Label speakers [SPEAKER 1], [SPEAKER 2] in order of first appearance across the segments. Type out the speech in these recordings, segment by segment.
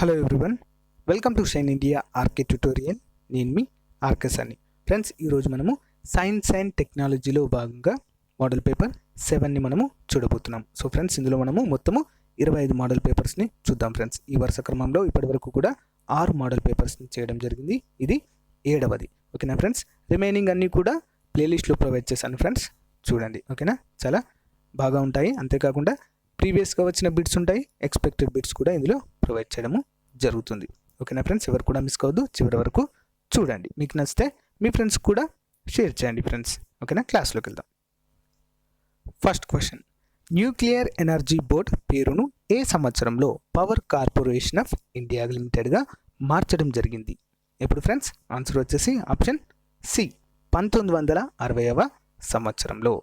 [SPEAKER 1] Hello everyone welcome to shine India RK tutorial నేను మీ RK సన్ని friends ఈరోజు మనము సైన్స్ అండ్ టెక్నాలజీలో భాగంగా మోడల్ పేపర్ సెవెన్ని మనము చూడబోతున్నాం. సో ఫ్రెండ్స్ ఇందులో మనము మొత్తము ఇరవై ఐదు మోడల్ పేపర్స్ని చూద్దాం ఫ్రెండ్స్ ఈ వరుస క్రమంలో ఇప్పటివరకు కూడా ఆరు మోడల్ పేపర్స్ని చేయడం జరిగింది. ఇది ఏడవది. ఓకేనా ఫ్రెండ్స్ రిమైనింగ్ అన్నీ కూడా ప్లేలిస్ట్లో ప్రొవైడ్ చేశాను ఫ్రెండ్స్ చూడండి. ఓకేనా చాలా బాగా ఉంటాయి. అంతేకాకుండా ప్రీవియస్గా వచ్చిన బిట్స్ ఉంటాయి. ఎక్స్పెక్టెడ్ బిట్స్ కూడా ఇందులో ప్రొవైడ్ చేయడము జరుగుతుంది. ఓకేనా ఫ్రెండ్స్ ఎవరు కూడా మిస్ కావద్దు. చివరి వరకు చూడండి. మీకు నచ్చితే మీ ఫ్రెండ్స్ కూడా షేర్ చేయండి ఫ్రెండ్స్ ఓకేనా? క్లాస్లోకి వెళ్దాం. First question nuclear energy board పేరును ఏ సంవత్సరంలో పవర్ కార్పొరేషన్ ఆఫ్ ఇండియా లిమిటెడ్గా మార్చడం జరిగింది? ఎప్పుడు ఫ్రెండ్స్ ఆన్సర్ వచ్చేసి ఆప్షన్ సి పంతొమ్మిది వందల అరవైవ సంవత్సరంలో.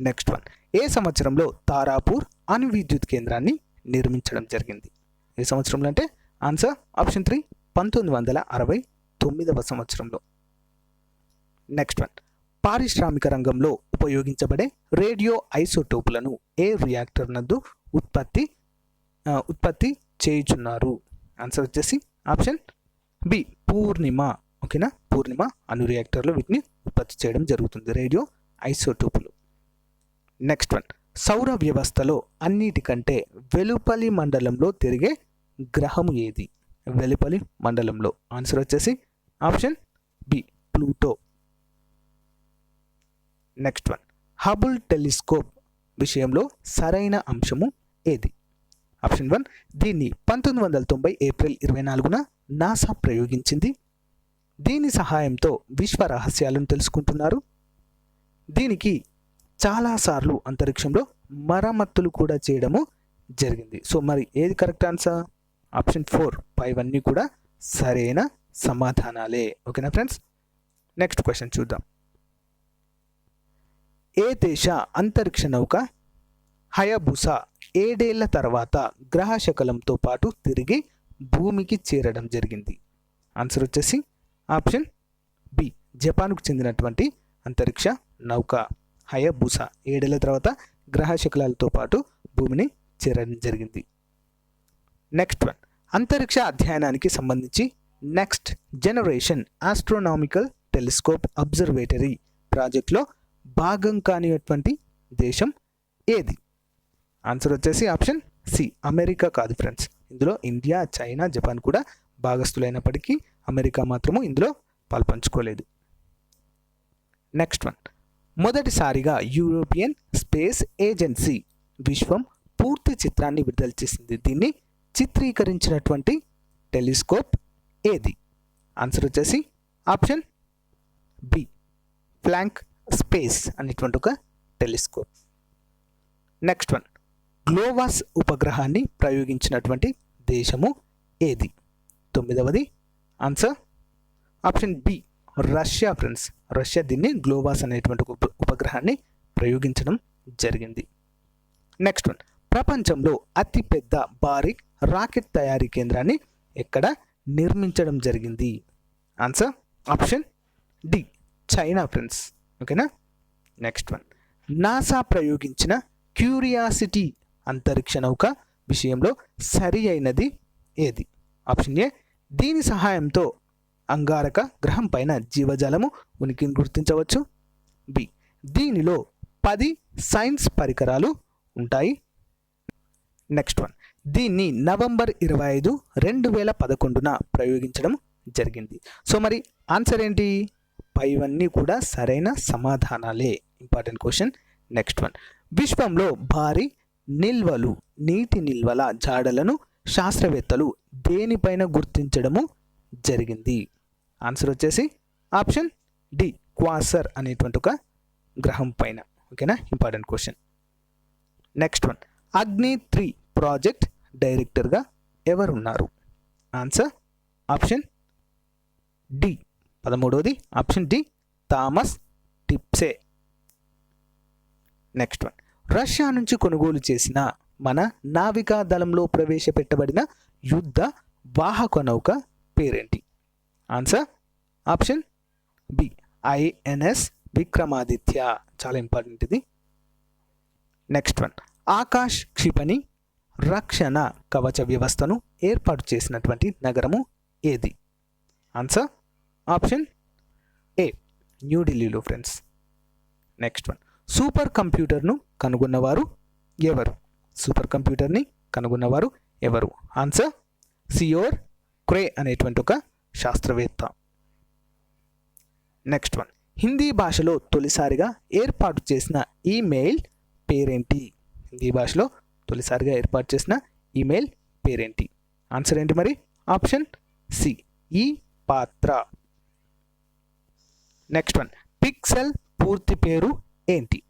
[SPEAKER 1] నెక్స్ట్ వన్ ఏ సంవత్సరంలో తారాపూర్ అణు విద్యుత్ కేంద్రాన్ని నిర్మించడం జరిగింది? ఏ సంవత్సరంలో అంటే ఆన్సర్ ఆప్షన్ త్రీ పంతొమ్మిది వందల అరవై తొమ్మిదవ సంవత్సరంలో. నెక్స్ట్ వన్ పారిశ్రామిక రంగంలో ఉపయోగించబడే రేడియో ఐసోటోపులను ఏ రియాక్టర్ నందు ఉత్పత్తి ఉత్పత్తి చేయుచున్నారు? ఆన్సర్ వచ్చేసి ఆప్షన్ బి పూర్ణిమ. ఓకేనా? పూర్ణిమ అను రియాక్టర్లో వీటిని ఉత్పత్తి చేయడం జరుగుతుంది. రేడియో ఐసోటోపులు. నెక్స్ట్ వన్ సౌర వ్యవస్థలో అన్నిటికంటే వెలుపలి మండలంలో తిరిగే గ్రహము ఏది? వెలుపలి మండలంలో. ఆన్సర్ వచ్చేసి option B Pluto. Next one Hubble telescope విషయంలో సరైన అంశము ఏది? ఆప్షన్ వన్ దీన్ని పంతొమ్మిది వందల తొంభై ఏప్రిల్ ఇరవై నాలుగున నాసా ప్రయోగించింది. దీని సహాయంతో విశ్వ రహస్యాలను తెలుసుకుంటున్నారు. దీనికి చాలాసార్లు అంతరిక్షంలో మరమ్మతులు కూడా చేయడము జరిగింది. సో మరి ఏది కరెక్ట్ ఆన్సర్ ఆప్షన్ ఫోర్ పైవన్నీ కూడా సరైన సమాధానాలే. ఓకేనా ఫ్రెండ్స్? నెక్స్ట్ క్వశ్చన్ చూద్దాం. ఏ దేశ అంతరిక్ష నౌక హయబుసా ఏడేళ్ళ తర్వాత గ్రహ శకలంతో పాటు తిరిగి భూమికి చేరడం జరిగింది? ఆన్సర్ వచ్చేసి ఆప్షన్ బి జపాన్కు చెందినటువంటి అంతరిక్ష నౌక హయబుసా ఏడేళ్ళ తర్వాత గ్రహ శకలాలతో పాటు భూమిని చేరడం జరిగింది. నెక్స్ట్ వన్ అంతరిక్ష అధ్యయనానికి సంబంధించి next generation astronomical telescope observatory ప్రాజెక్ట్లో భాగం కానిటువంటి దేశం ఏది? ఆన్సర్ వచ్చేసి ఆప్షన్ సి అమెరికా కాదు ఫ్రెండ్స్ ఇందులో ఇండియా చైనా జపాన్ కూడా భాగస్థులైనప్పటికీ అమెరికా మాత్రము ఇందులో పాల్పంచుకోలేదు. నెక్స్ట్ వన్ మొదటిసారిగా యూరోపియన్ స్పేస్ ఏజెన్సీ విశ్వం పూర్తి చిత్రాన్ని విడుదల చేసింది. దీన్ని చిత్రీకరించినటువంటి టెలిస్కోప్ ఏది? ఆన్సర్ వచ్చేసి ఆప్షన్ బి ఫ్లాంక్ స్పేస్ అనేటువంటి ఒక టెలిస్కోప్. నెక్స్ట్ వన్ గ్లోవాస్ ఉపగ్రహాన్ని ప్రయోగించినటువంటి దేశము ఏది? తొమ్మిదవది. Answer option B Russia friends Russia దీన్ని గ్లోవాస్ అనేటువంటి ఉప ఉపగ్రహాన్ని ప్రయోగించడం జరిగింది. నెక్స్ట్ వన్ ప్రపంచంలో అతిపెద్ద భారీ రాకెట్ తయారీ కేంద్రాన్ని ఎక్కడ నిర్మించడం జరిగింది? Answer option D China friends ఓకేనా నెక్స్ట్ వన్ నాసా ప్రయోగించిన క్యూరియాసిటీ అంతరిక్ష నౌక విషయంలో సరి అయినది ఏది? ఆప్షన్ ఏ దీని సహాయంతో అంగారక గ్రహం పైన జీవజాలము ఉనికిని గుర్తించవచ్చు. బి దీనిలో పది సైన్స్ పరికరాలు ఉంటాయి. నెక్స్ట్ వన్ దీన్ని నవంబర్ ఇరవై ఐదు రెండు వేల పదకొండున ప్రయోగించడం జరిగింది. సో మరి ఆన్సర్ ఏంటి? పైవన్నీ కూడా సరైన సమాధానాలే. Important question. Next one. విశ్వంలో భారీ నిల్వలు నీటి నిల్వల జాడలను శాస్త్రవేత్తలు దేనిపైన గుర్తించడము జరిగింది? ఆన్సర్ వచ్చేసి ఆప్షన్ డి క్వాసర్ అనేటువంటి ఒక గ్రహం పైన. ఓకేనా? Important question. Next one. Agni three project డైరెక్టర్గా ఎవరున్నారు? Answer option D. పదమూడవది option D. Thomas టిప్సే. Next one. Russia నుంచి కొనుగోలు చేసిన మన నావికా దళంలో ప్రవేశపెట్టబడిన యుద్ధ వాహక నౌక పేరేంటి? Answer option B. INS Vikramaditya. చాలా ఇంపార్టెంట్ ఇది. Next one. ఆకాష్ క్షిపణి రక్షణ కవచ వ్యవస్థను ఏర్పాటు చేసినటువంటి నగరము ఏది? ఆన్సర్ ఆప్షన్ ఏ న్యూఢిల్లీలో ఫ్రెండ్స్ నెక్స్ట్ వన్ సూపర్ కంప్యూటర్ను కనుగొన్నవారు ఎవరు? సూపర్ కంప్యూటర్ని కనుగొన్నవారు ఎవరు? ఆన్సర్ సియోర్ క్రే అనేటువంటి ఒక శాస్త్రవేత్త. నెక్స్ట్ వన్ హిందీ భాషలో తొలిసారిగా ఏర్పాటు చేసిన ఈమెయిల్ పేరేంటి? హిందీ భాషలో తొలిసారిగా ఏర్పాటు చేసిన ఈమెయిల్ పేరేంటి? ఆన్సర్ ఏంటి మరి? ఆప్షన్ సి ఈ పాత్ర. నెక్స్ట్ వన్ పిక్సెల్ పూర్తి పేరు ఏంటి?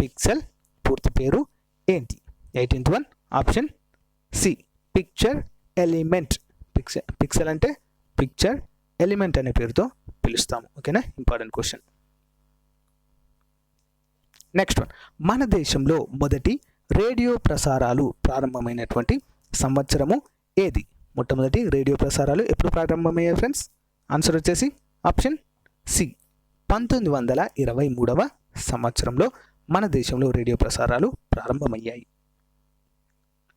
[SPEAKER 1] పిక్సెల్ పూర్తి పేరు ఏంటి? Eighteenth one option C picture element. Pixel pixel అంటే పిక్చర్ ఎలిమెంట్ అనే పేరుతో పిలుస్తాము. ఓకేనా? Important question. నెక్స్ట్ వన్ మన దేశంలో మొదటి రేడియో ప్రసారాలు ప్రారంభమైనటువంటి సంవత్సరము ఏది? మొట్టమొదటి రేడియో ప్రసారాలు ఎప్పుడు ప్రారంభమయ్యాయి ఫ్రెండ్స్ ఆన్సర్ వచ్చేసి ఆప్షన్ సి పంతొమ్మిది వందల ఇరవై మూడవ సంవత్సరంలో మన దేశంలో రేడియో ప్రసారాలు ప్రారంభమయ్యాయి.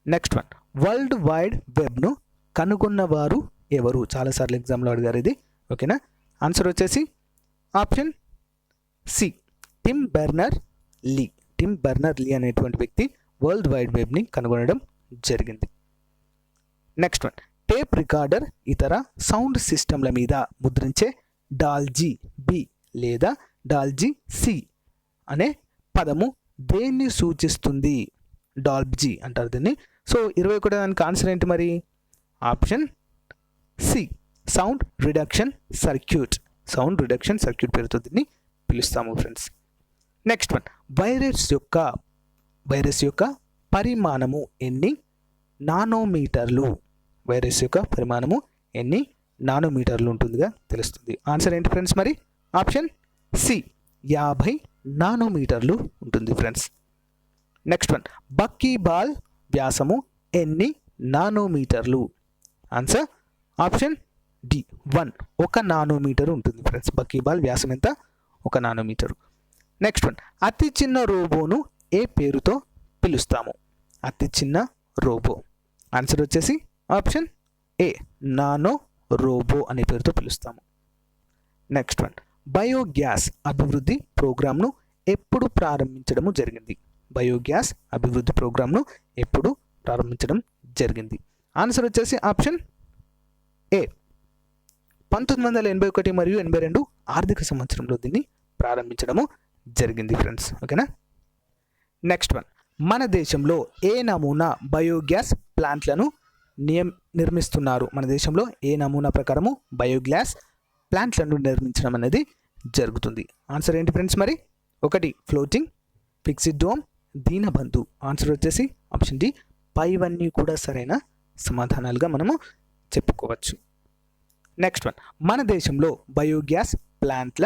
[SPEAKER 1] నెక్స్ట్ వన్ వరల్డ్ వైడ్ వెబ్ను కనుగొన్నవారు ఎవరు? చాలాసార్లు ఎగ్జామ్లో అడిగారు ఇది. ఓకేనా ఆన్సర్ వచ్చేసి option C Tim Berners Lee Tim Berners Lee అనేటువంటి వ్యక్తి వరల్డ్ వైడ్ వెబ్ని కనుగొనడం జరిగింది. నెక్స్ట్ వన్ టేప్ రికార్డర్ ఇతర సౌండ్ సిస్టంల మీద ముద్రించే డాల్జీ బి లేదా డాల్జీ సి అనే పదము దేన్ని సూచిస్తుంది? డాల్జీ అంటారు దీన్ని. సో ఇరవై ఒకటి దానికి ఆన్సర్ ఏంటి మరి? Option C sound reduction circuit sound reduction circuit పేరుతో దీన్ని పిలుస్తాము ఫ్రెండ్స్ నెక్స్ట్ వన్ వైరస్ యొక్క వైరస్ యొక్క పరిమాణము ఎన్ని నానోమీటర్లు? వైరస్ యొక్క పరిమాణము ఎన్ని నానోమీటర్లు ఉంటుందిగా తెలుస్తుంది. ఆన్సర్ ఏంటి ఫ్రెండ్స్ మరి? ఆప్షన్ సి యాభై నానోమీటర్లు ఉంటుంది friends. Next one bucky ball వ్యాసము ఎన్ని నానోమీటర్లు? ఆన్సర్ ఆప్షన్ డి వన్ ఒక నానోమీటర్ ఉంటుంది ఫ్రెండ్స్. బక్కీ బాల్ వ్యాసం ఎంత? ఒక నానోమీటరు. నెక్స్ట్ వన్ అతి చిన్న రోబోను ఏ పేరుతో పిలుస్తాము? అతి చిన్న రోబో. ఆన్సర్ వచ్చేసి ఆప్షన్ ఏ నానో రోబో అనే పేరుతో పిలుస్తాము. నెక్స్ట్ వన్ బయోగ్యాస్ అభివృద్ధి ప్రోగ్రామ్ను ఎప్పుడు ప్రారంభించడము జరిగింది? బయోగ్యాస్ అభివృద్ధి ప్రోగ్రామ్ను ఎప్పుడు ప్రారంభించడం జరిగింది? ఆన్సర్ వచ్చేసి ఆప్షన్ ఏ పంతొమ్మిది వందల ఎనభై ఒకటి మరియు ఎనభై రెండు ఆర్థిక సంవత్సరంలో దీన్ని ప్రారంభించడము జరిగింది ఫ్రెండ్స్ ఓకేనా నెక్స్ట్ వన్ మన దేశంలో ఏ నమూనా బయోగ్యాస్ ప్లాంట్లను నియం నిర్మిస్తున్నారు? మన దేశంలో ఏ నమూనా ప్రకారము బయోగ్యాస్ ప్లాంట్లను నిర్మించడం అనేది జరుగుతుంది. ఆన్సర్ ఏంటి ఫ్రెండ్స్ మరి? ఒకటి floating fixed dome Deenabandhu. Answer వచ్చేసి ఆప్షన్ డి పైవన్నీ కూడా సరైన సమాధానాలుగా మనము చెప్పుకోవచ్చు. నెక్స్ట్ వన్ మన దేశంలో బయోగ్యాస్ ప్లాంట్ల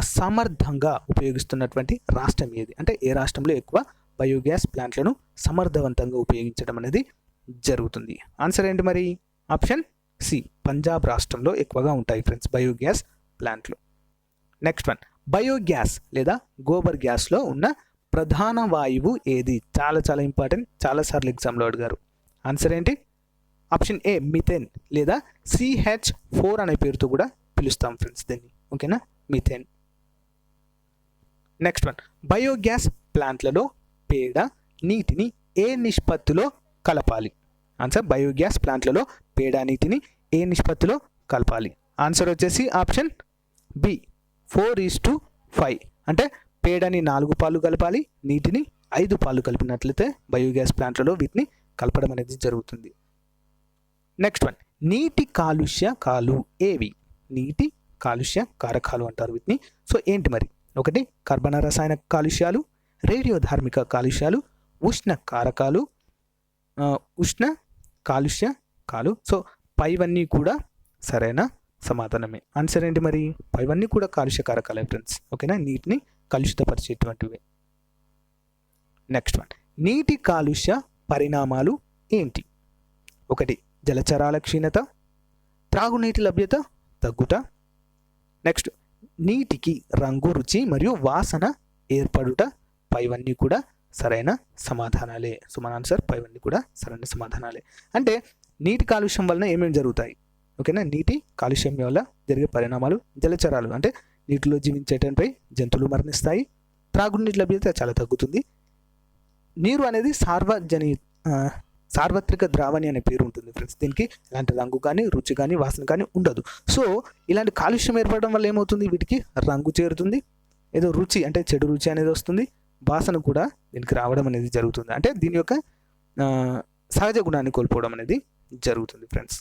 [SPEAKER 1] సమర్థంగా ఉపయోగిస్తున్నటువంటి రాష్ట్రం ఏది? అంటే ఏ రాష్ట్రంలో ఎక్కువ బయోగ్యాస్ ప్లాంట్లను సమర్థవంతంగా ఉపయోగించడం అనేది జరుగుతుంది? ఆన్సర్ ఏంటి మరి? ఆప్షన్ సి పంజాబ్ రాష్ట్రంలో ఎక్కువగా ఉంటాయి ఫ్రెండ్స్ బయోగ్యాస్ ప్లాంట్లు. నెక్స్ట్ వన్ బయోగ్యాస్ లేదా గోబర్ గ్యాస్లో ఉన్న ప్రధాన వాయువు ఏది? చాలా చాలా ఇంపార్టెంట్. చాలాసార్లు ఎగ్జామ్లో అడిగారు. ఆన్సర్ ఏంటి? ఆప్షన్ ఏ మిథెన్ లేదా సిహెచ్ ఫోర్ అనే పేరుతో కూడా పిలుస్తాం ఫ్రెండ్స్ దీన్ని. ఓకేనా? మిథేన్. నెక్స్ట్ వన్ బయోగ్యాస్ ప్లాంట్లలో పేడ నీటిని ఏ నిష్పత్తిలో కలపాలి? ఆన్సర్ బయోగ్యాస్ ప్లాంట్లలో పేడ నీటిని ఏ నిష్పత్తిలో కలపాలి? ఆన్సర్ వచ్చేసి option B four is to five అంటే పేడని నాలుగు పాలు కలపాలి నీటిని ఐదు పాలు కలిపినట్లయితే బయోగ్యాస్ ప్లాంట్లలో వీటిని కలపడం అనేది జరుగుతుంది. నెక్స్ట్ వన్ నీటి కాలుష్య కాలు ఏవి? నీటి కాలుష్య కారకాలు అంటారు వీటిని. సో ఏంటి మరి? ఒకటి కర్బన రసాయన కాలుష్యాలు రేడియో ధార్మిక కాలుష్యాలు ఉష్ణ కారకాలు ఉష్ణ కాలుష్య కాలు. సో పైవన్నీ కూడా సరైన సమాధానమే. ఆన్సర్ ఏంటి మరి? పైవన్నీ కూడా కాలుష్య కారకాలే ఫ్రెండ్స్ ఓకేనా? నీటిని కలుషితపరిచేటువంటివి. నెక్స్ట్ వన్ నీటి కాలుష్య పరిణామాలు ఏంటి? ఒకటి జలచరాల క్షీణత త్రాగునీటి లభ్యత తగ్గుట నెక్స్ట్ నీటికి రంగు రుచి మరియు వాసన ఏర్పడుట పైవన్నీ కూడా సరైన సమాధానాలే. సో మన ఆన్సర్ పైవన్నీ కూడా సరైన సమాధానాలే. అంటే నీటి కాలుష్యం వలన ఏమేమి జరుగుతాయి? ఓకేనా? నీటి కాలుష్యం వల్ల జరిగే పరిణామాలు జలచరాలు. అంటే నీటిలో జీవించేటంపై జంతువులు మరణిస్తాయి. త్రాగునీటి లభ్యత చాలా తగ్గుతుంది. నీరు అనేది సార్వజని సార్వత్రిక ద్రావణి అనే పేరు ఉంటుంది ఫ్రెండ్స్. దీనికి ఎలాంటి రంగు కానీ రుచి కానీ వాసన కానీ ఉండదు. సో ఇలాంటి కాలుష్యం ఏర్పడడం వల్ల ఏమవుతుంది? వీటికి రంగు చేరుతుంది. ఏదో రుచి అంటే చెడు రుచి అనేది వస్తుంది. వాసన కూడా దీనికి రావడం అనేది జరుగుతుంది. అంటే దీని యొక్క సహజ గుణాన్ని కోల్పోవడం అనేది జరుగుతుంది ఫ్రెండ్స్.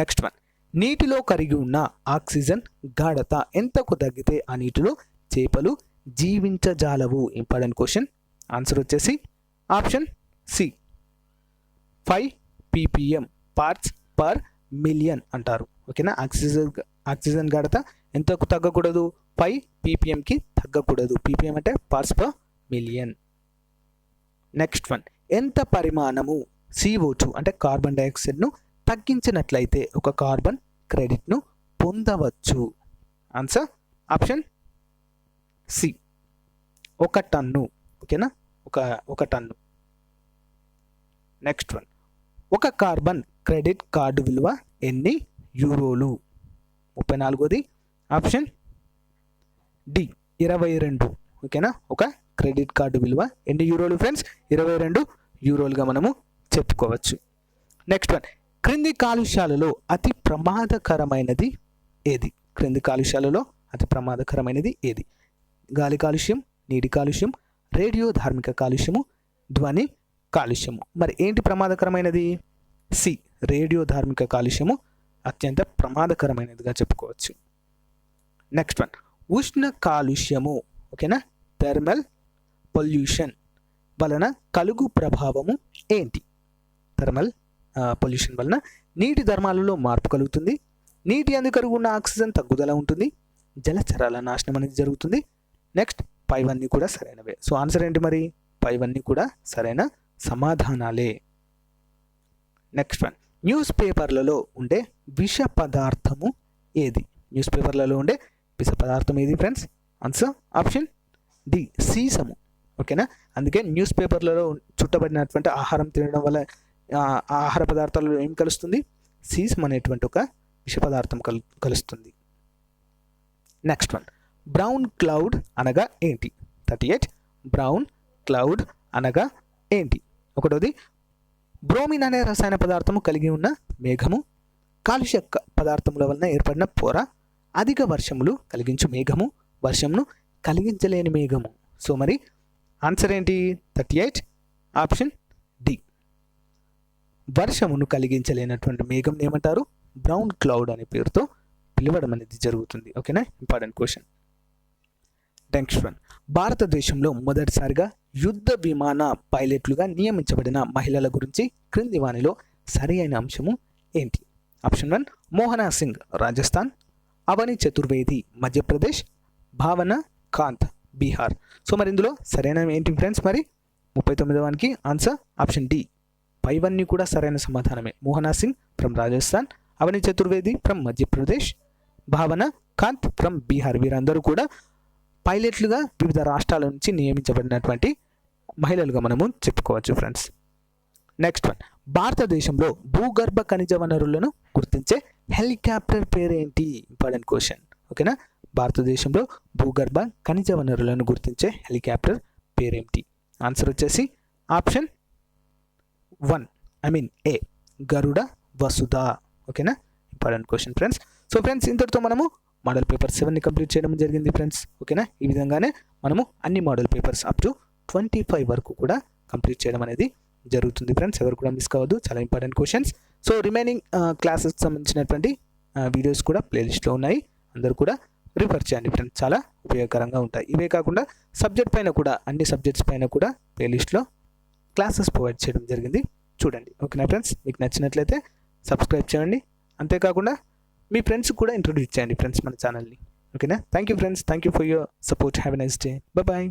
[SPEAKER 1] Next one. నీటిలో కరిగి ఉన్న ఆక్సిజన్ గాఢత ఎంతకు తగ్గితే ఆ నీటిలో చేపలు జీవించజాలవు? Important question. ఆన్సర్ వచ్చేసి option C. Five PPM parts per million అంటారు. ఓకేనా? ఆక్సిజన్ ఆక్సిజన్ గడత ఎంతకు తగ్గకూడదు? ఫైవ్ పీపీఎంకి తగ్గకూడదు. పీపీఎం అంటే parts per million next one ఎంత పరిమాణము సిఓ టూ అంటే కార్బన్ డైఆక్సైడ్ను తగ్గించినట్లయితే ఒక కార్బన్ క్రెడిట్ను పొందవచ్చు? ఆన్సర్ ఆప్షన్ సి ఒక టన్ను. ఓకేనా? ఒక ఒక టన్ను. నెక్స్ట్ వన్ ఒక కార్బన్ క్రెడిట్ కార్డు విలువ ఎన్ని? యూరోలు ముప్పై నాలుగోది. ఆప్షన్ డి ఇరవై రెండు. ఓకేనా ఒక క్రెడిట్ కార్డు విలువ ఎన్ని యూరోలు ఫ్రెండ్స్ ఇరవై రెండు యూరోలుగా మనము చెప్పుకోవచ్చు. నెక్స్ట్ వన్ క్రింది కాలుష్యాలలో అతి ప్రమాదకరమైనది ఏది? క్రింది కాలుష్యాలలో అతి ప్రమాదకరమైనది ఏది? గాలి కాలుష్యం నీటి కాలుష్యం రేడియో ధార్మిక కాలుష్యము ధ్వని కాలుష్యము. మరి ఏంటి ప్రమాదకరమైనది? సి రేడియో ధార్మిక కాలుష్యము అత్యంత ప్రమాదకరమైనదిగా చెప్పుకోవచ్చు. నెక్స్ట్ వన్ ఉష్ణ కాలుష్యము ఓకేనా? థర్మల్ పొల్యూషన్ వలన కలుగు ప్రభావము ఏంటి? థర్మల్ పొల్యూషన్ వలన నీటి ధర్మాలలో మార్పు కలుగుతుంది. నీటి అందుకరుగు ఉన్న ఆక్సిజన్ తగ్గుదల ఉంటుంది. జలచరాల నాశనం అనేది జరుగుతుంది. నెక్స్ట్ పైవన్నీ కూడా సరైనవే. సో ఆన్సర్ ఏంటి మరి? పైవన్నీ కూడా సరైన సమాధానాలే. నెక్స్ట్ వన్ న్యూస్ పేపర్లలో ఉండే విష పదార్థము ఏది? న్యూస్ పేపర్లలో ఉండే విష పదార్థం ఏది ఫ్రెండ్స్ ఆన్సర్ ఆప్షన్ డి సీసము. ఓకేనా అందుకే న్యూస్ పేపర్లలో చుట్టబడినటువంటి ఆహారం తినడం వల్ల ఆహార పదార్థాలలో ఏం కలుస్తుంది? సీసం అనేటువంటి ఒక విష పదార్థం కలు కలుస్తుంది. నెక్స్ట్ వన్ బ్రౌన్ క్లౌడ్ అనగా ఏంటి? థర్టీ ఎయిట్ బ్రౌన్ క్లౌడ్ అనగా ఏంటి? ఒకటోది బ్రోమిన్ అనే రసాయన పదార్థము కలిగి ఉన్న మేఘము కాలుష్య పదార్థముల వలన ఏర్పడిన పొర అధిక వర్షములు కలిగించు మేఘము వర్షమును కలిగించలేని మేఘము. సో మరి ఆన్సర్ ఏంటి? Thirty eight option D. వర్షమును కలిగించలేనటువంటి మేఘం ఏమంటారు? బ్రౌన్ క్లౌడ్ అనే పేరుతో పిలవడం అనేది జరుగుతుంది. ఓకేనా? Important question. Next one. భారతదేశంలో మొదటిసారిగా యుద్ధ విమాన పైలట్లుగా నియమించబడిన మహిళల గురించి క్రింది వాణిలో సరి అయిన అంశము ఏంటి? Option one Mohana Singh Rajasthan. అవని చతుర్వేది మధ్యప్రదేశ్. భావన కాంత్ బీహార్. సో మరి ఇందులో సరైన ఏంటి ఫ్రెండ్స్ మరి? ముప్పై తొమ్మిదవానికి ఆన్సర్ ఆప్షన్ డి. పైవన్నీ కూడా సరైన సమాధానమే. Mohana Singh from Rajasthan Avani Chaturvedi from Madhya Pradesh. Bhawana Kanth from Bihar. వీరందరూ కూడా పైలట్లుగా వివిధ రాష్ట్రాల నుంచి నియమించబడినటువంటి మహిళలుగా మనము చెప్పుకోవచ్చు ఫ్రెండ్స్ నెక్స్ట్ వన్ భారతదేశంలో భూగర్భ ఖనిజ వనరులను గుర్తించే హెలికాప్టర్ పేరేంటి? ఇంపార్టెంట్ క్వశ్చన్ ఓకేనా భారతదేశంలో భూగర్భ ఖనిజ వనరులను గుర్తించే హెలికాప్టర్ పేరేంటి? ఆన్సర్ వచ్చేసి option one I mean A Garuda Vasudha. ఓకేనా important question friends so friends ఇంతటితో మనము మోడల్ పేపర్ సెవెన్ని కంప్లీట్ చేయడం జరిగింది ఫ్రెండ్స్ ఓకేనా ఈ విధంగానే మనము అన్ని model papers up to twenty five వరకు కూడా కంప్లీట్ చేయడం అనేది జరుగుతుంది ఫ్రెండ్స్. ఎవరు కూడా మిస్ కావద్దు. చాలా important questions. So remaining classes సంబంధించినటువంటి వీడియోస్ కూడా ప్లేలిస్ట్లో ఉన్నాయి. అందరూ కూడా రిఫర్ చేయండి ఫ్రెండ్స్. చాలా ఉపయోగకరంగా ఉంటాయి. ఇవే కాకుండా సబ్జెక్ట్ పైన కూడా అన్ని సబ్జెక్ట్స్ పైన కూడా ప్లేలిస్ట్లో క్లాసెస్ ప్రొవైడ్ చేయడం జరిగింది. చూడండి. ఓకేనా ఫ్రెండ్స్? మీకు నచ్చినట్లయితే సబ్స్క్రైబ్ చేయండి. అంతేకాకుండా మీ ఫ్రెండ్స్ కూడా ఇంట్రొడ్యూస్ చేయండి ఫ్రెండ్స్ మన ఛానల్ని. ఓకేనా? Thank you friends. Thank you for your support. Have a nice day. Bye.